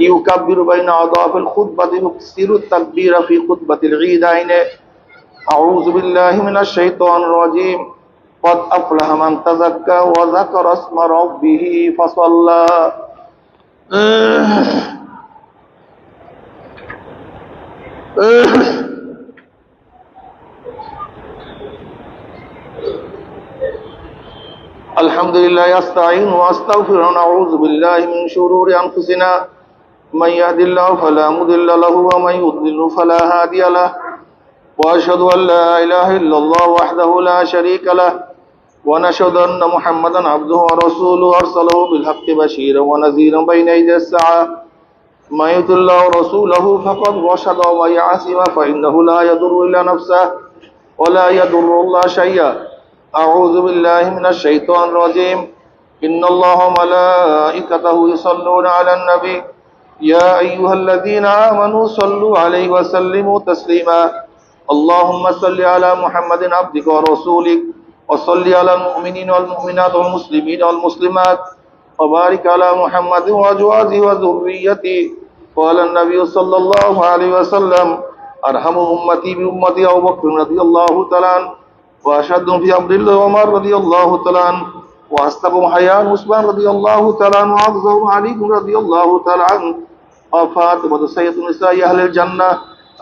يكبر بين أضعاف الخطبة يكسر التكبير في خطبة العيدين أعوذ بالله من الشيطان الرجيم قد أفلح من تزكى وذكر اسم ربه فصلى الحمد لله أستعين وأستغفر ونعوذ بالله من شرور أنفسنا من يهد الله فلا مضل له ومن يضلل فلا هادي له. وأشهد أن لا إله إلا الله وحده لا شريك له. ونشهد أن محمدا عبده ورسوله. أرسله بالحق بشيرا ونذيرا بين يدي الساعة. من يطع الله ورسوله فقد رشد ومن يعصم فإنه لا يضر إلا نفسه ولا يضر الله شيئا. أعوذ بالله من الشيطان الرجيم. إن الله وملائكته يصلون على النبي. يا أيها الذين آمنوا صلوا عليه وسلموا تسليما. اللهم صل على محمد عبدك ورسولك وصل على المؤمنين والمؤمنات والمسلمين والمسلمات وبارك على محمد وأزواجه وذريته. قال النبي صلى الله عليه وسلم أرحم أمتي بأمتي أبو بكر رضي الله تعالى عنه في أمر الله عمر رضي الله تعالى عنه حيان عثمان رضي الله تعالى عنه وأفضلهم علي رضي الله تعالى عنه. وفاطمة سيد نساء أهل الجنة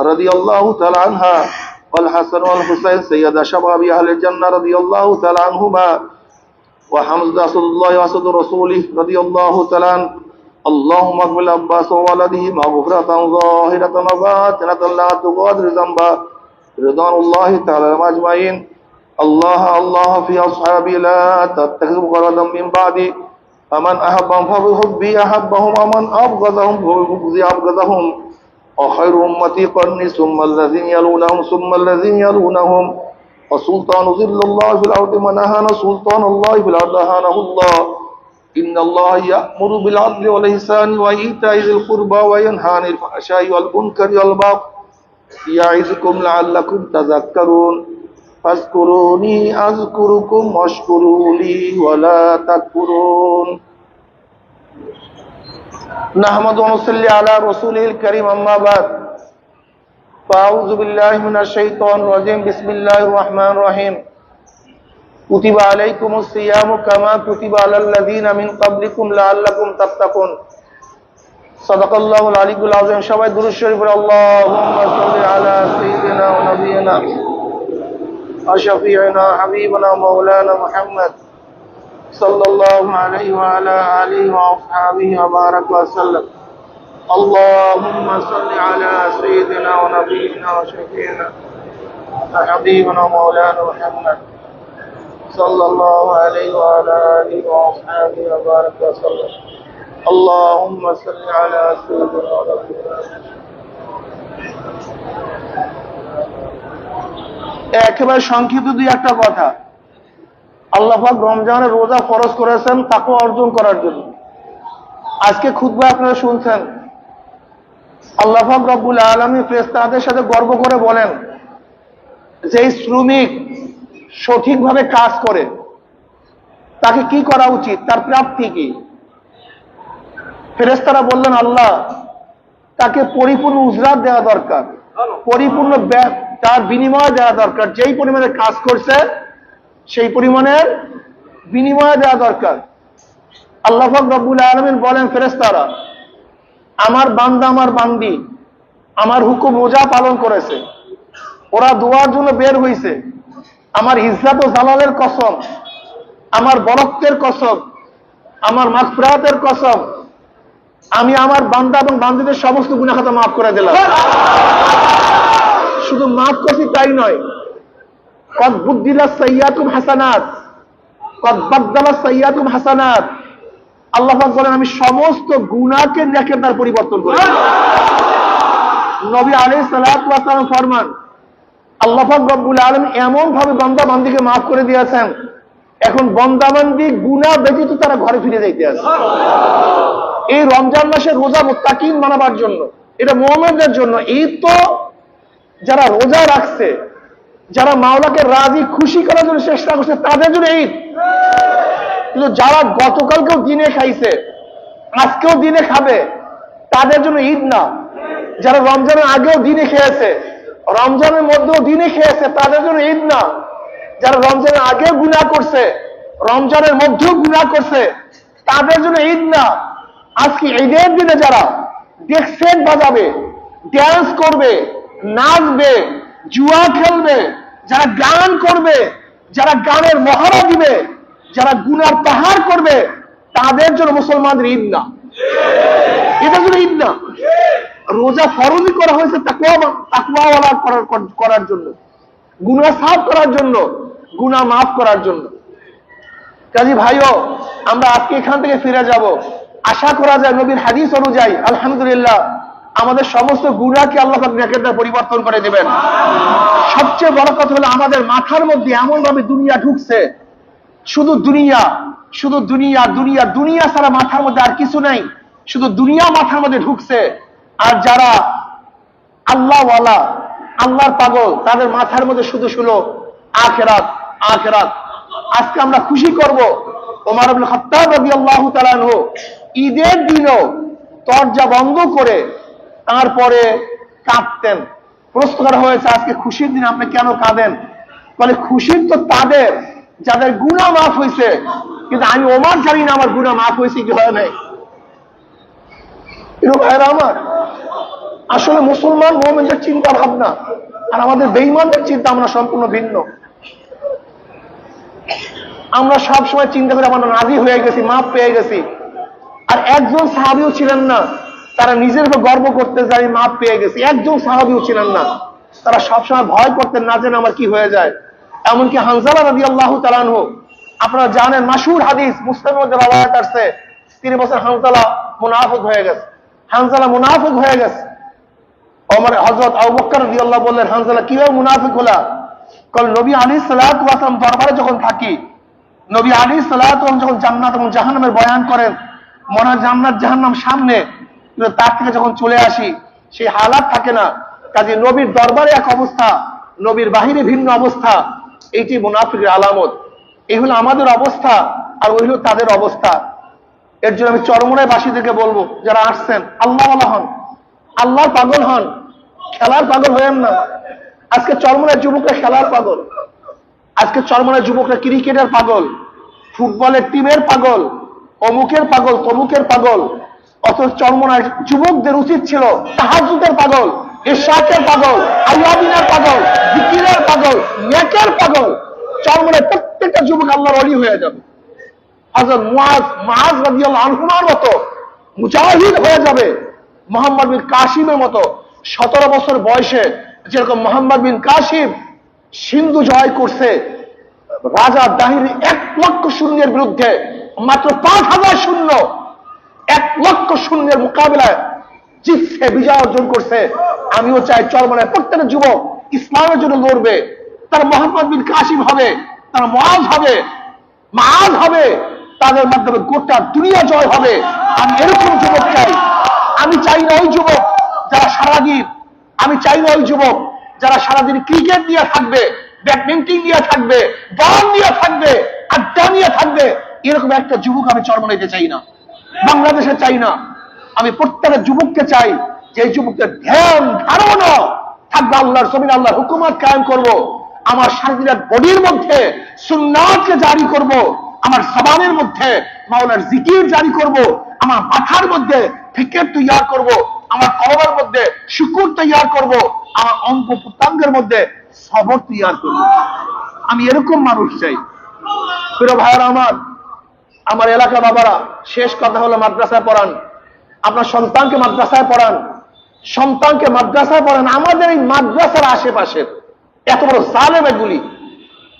رضي الله تعالى عنها. والحسن والحسين سيد شباب أهل الجنة رضي الله تعالى عنهما. وحمد أسد الله وأسد رسوله رضي الله تعالى اللهم اغفر العباس وولده مغفرة ظاهرة وباطنة لا تغادر ذنبا. رضوان الله تعالى أجمعين. الله الله في أصحابي لا تتخذ غرضا من بعدي. فمن أحبهم فبحبي أحبهم ومن أبغضهم فببغضي أبغضهم. وخير أمتي قرني ثم الذين يلونهم ثم الذين يلونهم. وسلطان ظل الله في الأرض من أهان سلطان الله في الأرض أهانه الله. إن الله يأمر بالعدل والإحسان وإيتاء ذي القربى وينهى عن الفحشاء والمنكر والبغي يعظكم لعلكم تذكرون. فاذكروني أذكركم واشكروا لي ولا تكفرون. نحمد ونصلي على رسوله الكريم أما بعد فأعوذ بالله من الشيطان الرجيم بسم الله الرحمن الرحيم كتب عليكم الصيام كما كتب على الذين من قبلكم لعلكم تتقون صدق الله العلي العظيم সবাই দুরূদ শরীফ اللهم صل على سيدنا ونبينا وشفيعنا حبيبنا مولانا محمد صلى الله عليه وعلى آله وأصحابه وبارك وسلم اللهم صل على سيدنا ونبينا وشفيعنا حبيبنا مولانا محمد صلى الله عليه وعلى آله وأصحابه وبارك وسلم اللهم صل على سيدنا ونبينا একেবারে সংক্ষিপ্ত দুই একটা কথা আল্লাহ পাক রমজানের রোজা ফরজ করেছেন তাকে অর্জন করার জন্য। আজকে খুদবা আপনারা শুনছেন। আল্লাহ পাক রব্বুল আলমী ফ্রেস্তাদের সাথে গর্ব করে বলেন যে শ্রমিক সঠিকভাবে কাজ করে। তাকে কি করা উচিত? তার প্রাপ্তি কি? ফেরেস্তারা বললেন, আল্লাহ, তাকে পরিপূর্ণ উজরাত দেওয়া দরকার। পরিপূর্ণ তার বিনিময় দেওয়া দরকার। যেই পরিমাণে কাজ করছে সেই পরিমাণের বিনিময় দেওয়া দরকার। আল্লাহ রব্বুল আলমিন বলেন ফেরেস্তারা আমার বান্দা আমার বান্দি, আমার হুকুম রোজা পালন করেছে। ওরা দোয়ার জন্য বের হয়েছে আমার ইজ্জাত ও জালালের কসম, আমার বরক্তের কসম, আমার মাকফরাতের কসম, আমি আমার বান্দা এবং বান্দিদের সমস্ত গুণাখাতা মাফ করে দিলাম। শুধু মাফ করছি তাই নয় কদ বুদ্দিলা সৈয়াতুম হাসানাত, কদ বাদ্দালা সৈয়াতুম হাসানাত। আল্লাহ বলেন, আমি সমস্ত গুণাকে নেকের তার পরিবর্তন করি। নবী আলী সালাম ফরমান, আল্লাহ রব্বুল আলম এমন ভাবে বন্দা বান্দিকে মাফ করে দিয়েছেন, এখন বন্দাবান্দি গুণা ব্যতীত তারা ঘরে ফিরে যাইতে আছে এই রমজান মাসে রোজা মোত্তাকিন মানাবার জন্য, এটা মোহাম্মদের জন্য, এই তো যারা রোজা রাখছে যারা মাওলাকে রাজি, খুশি করার জন্য চেষ্টা করছে, তাদের জন্য ঈদ। কিন্তু যারা গতকালকেও দিনে খাইছে, আজকেও দিনে খাবে, তাদের জন্য ঈদ না। যারা রমজানের আগেও দিনে খেয়েছে, রমজানের মধ্যেও দিনে খেয়েছে, তাদের জন্য ঈদ না। যারা রমজানের আগেও গুণা করছে, রমজানের মধ্যেও গুণা করছে, তাদের জন্য ঈদ না। আজকে ঈদের দিনে যারা ডেক বাজাবে ড্যান্স করবে, নাচবে জুয়া খেলবে, যারা গান করবে, যারা গানের মহারা দিবে, যারা গুনার পাহাড় করবে, তাদের জন্য মুসলমানদের ঈদ না। এটার জন্য ঈদ না। রোজা ফরজই করা হয়েছে তাকুয়াওয়ালা করার করার জন্য। গুনাহ সাফ করার জন্য গুনাহ মাফ করার জন্য। কাজী ভাইও, আমরা আজকে এখান থেকে ফিরে যাব। আশা করা যায় নবীর হাদিস অনুযায়ী, আলহামদুলিল্লাহ আমাদের সমস্ত গুণাকে আল্লাহ নেকের পরিবর্তন করে দেবেন। সবচেয়ে বড় কথা হলো আমাদের মাথার মধ্যে এমন ভাবে দুনিয়া ঢুকছে, শুধু দুনিয়া শুধু দুনিয়া দুনিয়া দুনিয়া ছাড়া মাথার মধ্যে আর কিছু নাই, শুধু দুনিয়া মাথার মধ্যে ঢুকছে। আর যারা আল্লাহওয়ালা, আল্লাহর পাগল, তাদের মাথার মধ্যে শুধু শুলো আখেরাত আখেরাত। আজকে আমরা খুশি করব, ওমর আব্দুল খাত্তাব রাদিয়াল্লাহু তাআলা আনহু ঈদের দিনও দরজা বন্ধ করে তারপরে কাঁদতেন। প্রশ্ন করা হয়েছে, আজকে খুশির দিন, আপনি কেন কাঁদেন? বলে, খুশির তো তাদের, যাদের গুণা মাফ হয়েছে। কিন্তু আমি ওমার জানি না আমার গুণা মাফ হয়েছে কি হয় নাই। ভাইরা আমার, আসলে মুসলমান মোহামেনদের চিন্তা ভাবনা আর আমাদের বেইমানদের চিন্তা আমরা সম্পূর্ণ ভিন্ন। আমরা সব সময় চিন্তা করে, আমরা নাজি হয়ে গেছি মাপ পেয়ে গেছি। আর একজন সাহাবিও ছিলেন না। তারা নিজের উপর গর্ব করতে আমি মাপ পেয়ে গেছি। একজন সাহাবিও ছিলেন না। তারা সবসময় ভয় করতেন না যেন আমার কি হয়ে যায়। এমনকি হানজালা নদী আল্লাহ তালান হোক আপনারা জানেন মাসুর হাদিস মুসলিমের মধ্যে রাওয়ায়াত আসছে। তিন বছর হানজালা মুনাফিক হয়ে গেছে। হানজালা মুনাফিক হয়ে গেছে। ওমর হযরত আবু বকর রাদিয়াল্লাহু বললেন, হানজালা, কীভাবে মুনাফিক হলা? কল, নবী সালাতু ওয়াসালাম দরবারে যখন থাকি, নবী সালাতু ওয়াসালাম যখন জান্নাত এবং জাহান্নামের বয়ান করেন মনে জান্নাত জাহান্নাম সামনে কিন্তু তার থেকে যখন চলে আসি, সেই হালাত থাকে না। কাজে নবীর দরবারে এক অবস্থা, নবীর বাহিরে ভিন্ন অবস্থা। এইটি মুনাফিকের আলামত। এই হলো আমাদের অবস্থা, আর ওই হলো তাদের অবস্থা। এর জন্য আমি চরমনায় বাসীদেরকে বলব, যারা আসছেন, আল্লাহ হন। আল্লাহর পাগল হন। খেলার পাগল হয়েন না। আজকে চরমনায় যুবকরা খেলার পাগল। আজকে চরমনায় যুবকরা ক্রিকেটের পাগল। ফুটবলের টিমের পাগল। অমুকের পাগল, তমুকের পাগল। অত চরমনায় যুবকদের উচিত ছিল তাহাজুদের পাগল ইশাকের পাগল আল্লাহিনের পাগল, জিকিরের পাগল, নেকের পাগল। চরমনায় প্রত্যেকটা যুবক আল্লাহর অলি হয়ে যাবে। হযরত মুআজ মুআজ রাদিয়াল্লাহু আনহুমার মতো মুজাহিদ হয়ে যাবে। মোহাম্মদ বিন কাসিমের মতো সতেরো বছর বয়সে যেরকম মোহাম্মদ বিন কাসিম সিন্ধু জয় করছে, রাজা দাহির এক লক্ষ শূন্যের বিরুদ্ধে মাত্র পাঁচ হাজার শূন্য এক লক্ষ শূন্যের মোকাবিলায় জিতছে, বিজয় অর্জন করছে। আমিও চাই চরমনে প্রত্যেকটা যুবক ইসলামের জন্য লড়বে। তারা মোহাম্মদ বিন কাসিম হবে, তারা মহাজ হবে মাজ হবে। তাদের মাধ্যমে গোটা দুনিয়া জয় হবে। আমি এরকম যুবক চাই। আমি চাই না ওই যুবক যারা সারাদিন, আমি চাই না ওই যুবক যারা সারাদিন ক্রিকেট নিয়ে থাকবে, ব্যাডমিন্টন নিয়ে থাকবে, বল নিয়ে থাকবে, আড্ডা নিয়ে থাকবে। এরকম একটা যুবক আমি চরমনাইতে চাই না। বাংলাদেশে চাই না। আমি প্রত্যেকটা যুবককে চাই যে যুবকদের ধ্যান, ধারণা থাকবে আল্লাহর জমিন, আল্লাহর হুকুমত কায়েম করব। আমার শারীরিক বডির মধ্যে সুন্নাতকে জারি করব। আমার জবানের মধ্যে মাওলার জিকির জারি করব। আমার মাথার মধ্যে ফিকের তৈয়ার করব। আমার কলমের মধ্যে শুকুর তৈয়ার করব। আমার অঙ্গ প্রত্যঙ্গের মধ্যে সবর তৈয়ার করব। আমি এরকম মানুষ চাই। প্রিয় ভাইয়ারা আমার আমার এলাকা বাবারা, শেষ কথা হলো মাদ্রাসায় পড়ান। আপনার সন্তানকে মাদ্রাসায় পড়ান। সন্তানকে মাদ্রাসায় পড়ান। আমাদের এই মাদ্রাসার আশেপাশে এত বড় সালেম এগুলি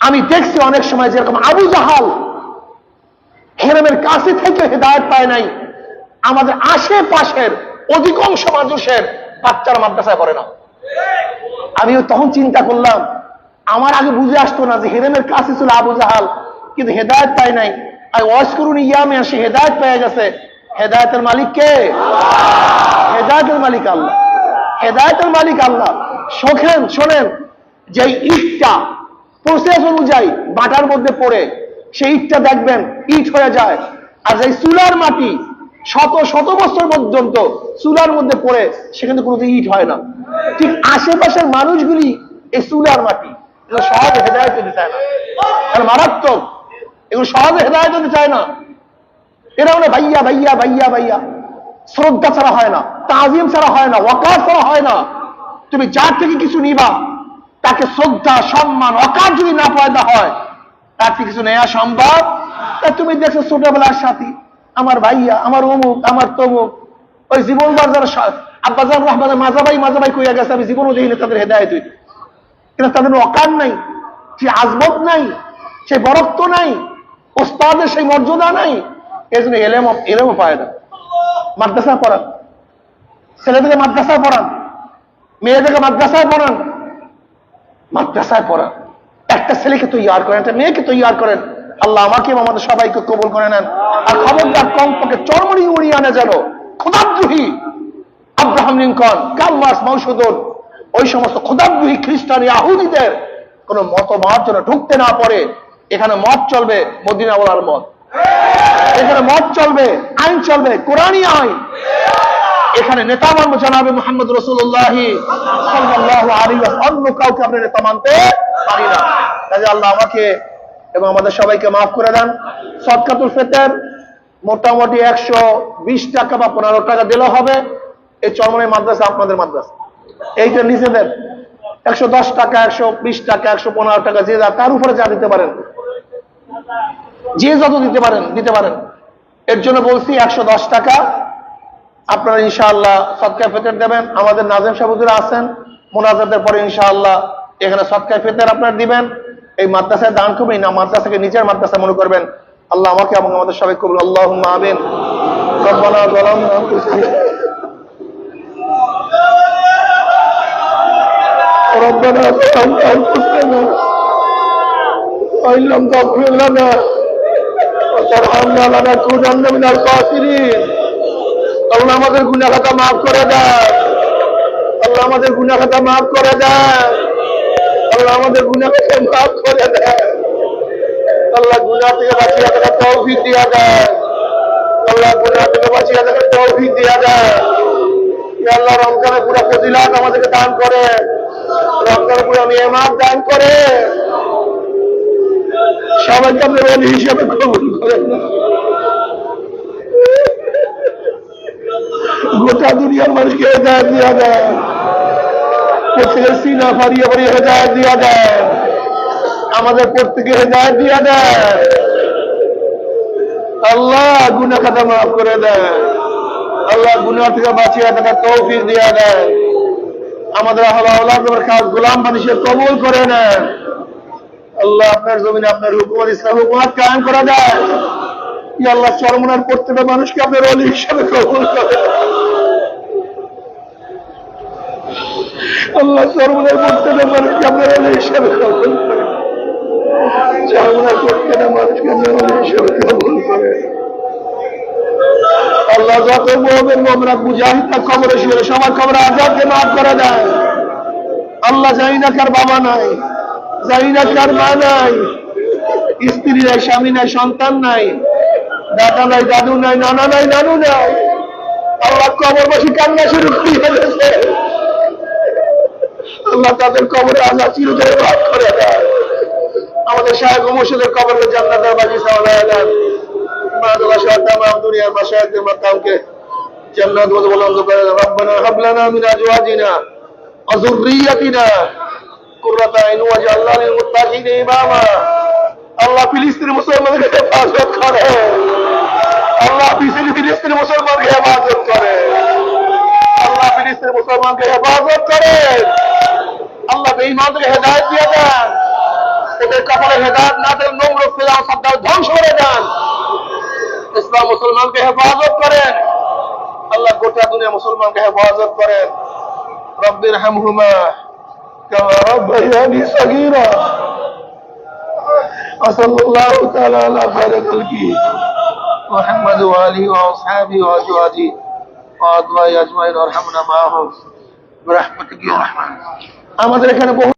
আমি দেখছি অনেক সময় যেরকম আবু জাহাল হেরেমের কাছে থেকে হেদায়ত পায় নাই। আমাদের আশেপাশের অধিকাংশ মানুষের বাচ্চারা মাদ্রাসায় পড়ে না। আমিও তখন চিন্তা করলাম, আমার আগে বুঝে আসতো না যে হেরেমের কাছে ছিল আবু জাহাল, কিন্তু হেদায়ত পায় নাই। আর ওয়াজ করুন ইয়ামে আসে হেদায়ত পেয়ে গেছে। হেদায়তের মালিক কে? হেদায়তের মালিক আল্লাহ। হেদায়তের মালিক আল্লাহ। শোখেন শোনেন যে ইটটা প্রসেস অনুযায়ী বাটার মধ্যে পড়ে সেই ইটটা দেখবেন ইট হয়ে যায়। আর যে চুলার মাটি শত শত বছর পর্যন্ত চুলার মধ্যে পড়ে সেখানে কোনো ইট হয় না। ঠিক আশেপাশের মানুষগুলি এই চুলার মাটি। সহজে হেদায়ত দিতে চায় না। আর মারাত্মক। এগুলো সহজে হেদায়ত দিতে চায় না। এরা মানে ভাইয়া ভাইয়া ভাইয়া ভাইয়া, শ্রদ্ধা ছাড়া হয় না, তাজিম ছাড়া হয় না ওয়াকার ছাড়া হয় না। তুমি যার থেকে কিছু নিবা, তাকে শ্রদ্ধা, সম্মান অকার যদি না পয়দা হয়, তার থেকে কিছু নেওয়া সম্ভব? তা তুমি দেখছ ছোটবেলার সাথী, আমার ভাইয়া, আমার অমুক, আমার তমুক, ওই জীবন যারা আব্বাজান রহমানের মাজাবাই মাজাবাই কইয়া গেছে, আমি জীবনও দেখিনি তাদের হেদায়ত হইতে। কিন্তু তাদের অকার নাই সে আজমত নাই সে বরত্ব নাই ওস্তাদের সেই মর্যাদা নাই। এই জন্য এলেম এলেমও পায় না। মাদ্রাসা পড়ান। ছেলেদেরকে মাদ্রাসায় পড়ান। মেয়েদেরকে মাদ্রাসায় পড়ান। মাদ্রাসায় পড়ান। একটা ছেলেকে তৈয়ার করেন, একটা মেয়েকে তৈয়ার করেন। আল্লাহ আমাকে এবং আমাদের সবাইকে কবল করে নেন। আর খবরদার কমপক্ষে চরমড়ি উড়িয়ে আনে যেন। খোদাদ্রোহী আব্রাহাম লিঙ্কন কালমার্স মৌসুদুর ওই সমস্ত খোদাদ্রোহী খ্রিস্টান, ইয়াহুদিদের কোন মতবাদ যেন ঢুকতে না পারে। এখানে মত চলবে মদিনা ওলার মত। এখানে মত চলবে, আইন চলবে, কোরআনই আইন। এখানে নেতা মানবো জানাবে মোহাম্মদ রসুল্লাহ অন্য কাউকে আপনি নেতা মানতে পারি না। কাজে আল্লাহ আমাকে এবং আমাদের সবাইকে মাফ করে দেন। সৎকাতুল ফেতের মোটামুটি একশো বিশ টাকা বা পনেরো টাকা দিলেও হবে। এই চরমনের মাদ্রাসা আপনাদের মাদ্রাসা। এইটা নিজেদের। একশো দশ টাকা, একশো বিশ টাকা, একশো পনেরো টাকা যে যা, তার উপরে যা দিতে পারেন। যে যত দিতে পারেন দিতে পারেন এর জন্য বলছি একশো দশ টাকা আপনারা ইনশাআল্লাহ সৎকায় ফেতের দেবেন আমাদের নাজেম সাহুদুরা আছেন মোনাজাতের পরে ইনশাআল্লাহ এখানে সৎকায় ফেতের আপনার দিবেন এই মাদ্রাসায় দান করবেন না মাদ্রাসাকে নিজের মাদ্রাসা মনে করবেন আল্লাহ আমাকে এবং আমাদের সবাই কবুল আল্লাহ আমিন রব্বানা যালামনা আনফুসানা ربنا ظلمنا انفسنا وان لم تغفر لنا وترحمنا لنكونن من الخاسرين আল্লাহ আমাদের গুনাহ খাতা মাফ করে দেন আল্লাহ আমাদের গুনাহ খাতা মাফ করে দেন আল্লাহ আমাদের গুনাহ খাতা মাফ করে দেন আল্লাহ গুনাহ থেকে বাঁচিয়ে থাকার তৌফিক দিয়া দেন আল্লাহ গুনাহ থেকে বাঁচিয়ে থাকার তৌফিক দিয়া দেন ইয়া আল্লাহ রমজানে পুরো ফজিলাত আমাদেরকে দান করে রমজানে পুরো নিয়ামত দান করে সবাইকে আপনি বলি হিসেবে কবুল গোটা দুনিয়ার মানুষকে হেদায়ত দেওয়া দেয় প্রত্যেকের সিনা ফারিয়ে ফারিয়ে হেদায়ত দেওয়া দেয় আমাদের প্রত্যেকে হেদায়ত দেওয়া দেয় আল্লাহ গুনা খাতা মাফ করে দেয়। আল্লাহ গুনা থেকে বাঁচিয়ে থাকার তৌফিক দেওয়া দেয় আমাদের আহ্লাদের কাজ গোলাম মানুষের কবুল করে নেন আল্লাহ আপনার জমিনে আপনার হুকুমত ইসলাম হুকুমত কায়েম করা যায় কি আল্লাহ চরমনার প্রত্যেকটা মানুষকে, আপনার অলি হিসাবে কবুল করে। আল্লাহ চরমনার প্রত্যেকটা মানুষকে, আপনার অলি হিসাবে করে। চরমনার প্রত্যেকটা মানুষকে, আপনার অলি হিসাবে কবুল করে। আল্লাহ যত খবরে সবার আজাদকে মাফ করে আল্লাহ জানি না কার বাবা নাই। জানি না কার মা নাই, স্ত্রী নাই, স্বামী নাই, সন্তান নাই, দাদা নাই, দাদু নাই, নানা নাই, নানু নাই। আল্লাহ কবর বসে কান্না শুরু আল্লাহ তাদের কবরে আল্লাহ চিরতরে ভাগ করে দেয়। আমাদের সাহেব মুর্শিদের কবরে জান্নাতের বাজি সাওয়ালা দেন মাদুলা শাহতামাম দুনিয়ার মাশায়েখদের মাকামকে জান্নাত করে রব্বানা হাব লানা আজওয়াজিনা ওয়া যুররিয়াতিনা কুররাতা আইন ওয়াজআলনা লিল মুত্তাকিনা ইমামা আল্লাহ ফিলিস্তিন মুসলমানকে হেফাজত করে আল্লাহ ফিলিস্তিন মুসলমানকে হেফাজত করে আল্লাহ ফিলিস্তিন মুসলমানকে হেফাজত করে আল্লাহ বেঈমানদেরকে হেদায়েত দিয়ে দেন এদের কপালে হেদায়েত না দেন নোংর ফেরাও সাদ্দাও ধ্বংস করে দেন ইসলাম মুসলমানকে হেফাজত করেন আল্লাহ গোটা দুনিয়া মুসলমানকে হেফাজত করেন রব্বির হামহুমা كما ربياني صغيرا وصلى الله تعالى على خير خلقه محمد وآله وأصحابه وأزواجه وأدوائه أجمعين وارحمنا معهم برحمتك يا رحمن আমাদের এখানে বহু